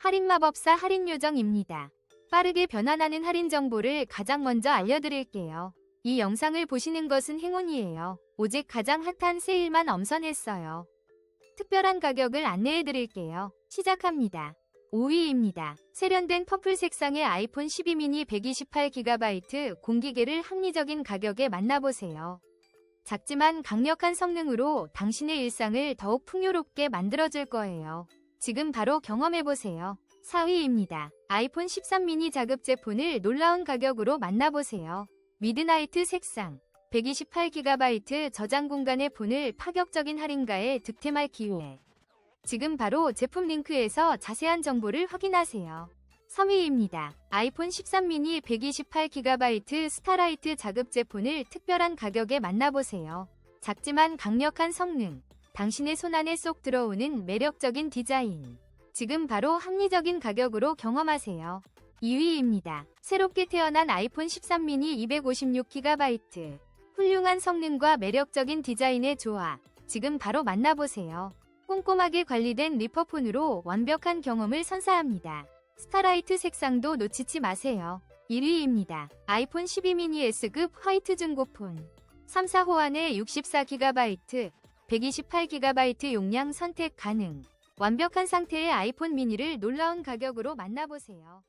할인 마법사 할인 요정입니다. 빠르게 변환하는 할인 정보를 가장 먼저 알려드릴게요. 이 영상을 보시는 것은 행운이에요. 오직 가장 핫한 세일만 엄선했어요. 특별한 가격을 안내해드릴게요. 시작합니다. 5위입니다. 세련된 퍼플 색상의 아이폰 12 미니 128GB 공기계를 합리적인 가격에 만나보세요. 작지만 강력한 성능으로 당신의 일상을 더욱 풍요롭게 만들어줄 거예요. 지금 바로 경험해보세요. 4위입니다. 아이폰 13 미니 자급 제 폰을 놀라운 가격으로 만나보세요. 미드나이트 색상 128GB 저장 공간의 폰을 파격적인 할인가에 득템할 기회. 지금 바로 제품 링크에서 자세한 정보를 확인하세요. 3위입니다. 아이폰 13 미니 128GB 스타라이트 자급제 폰을 특별한 가격에 만나보세요. 작지만 강력한 성능, 당신의 손안에 쏙 들어오는 매력적인 디자인. 지금 바로 합리적인 가격으로 경험하세요. 2위입니다. 새롭게 태어난 아이폰 13 미니 256GB. 훌륭한 성능과 매력적인 디자인의 조화. 지금 바로 만나보세요. 꼼꼼하게 관리된 리퍼폰으로 완벽한 경험을 선사합니다. 스타라이트 색상도 놓치지 마세요. 1위입니다. 아이폰 12 미니 S급 화이트 중고폰. 3, 4 호환에 64GB, 128GB 용량 선택 가능. 완벽한 상태의 아이폰 미니를 놀라운 가격으로 만나보세요.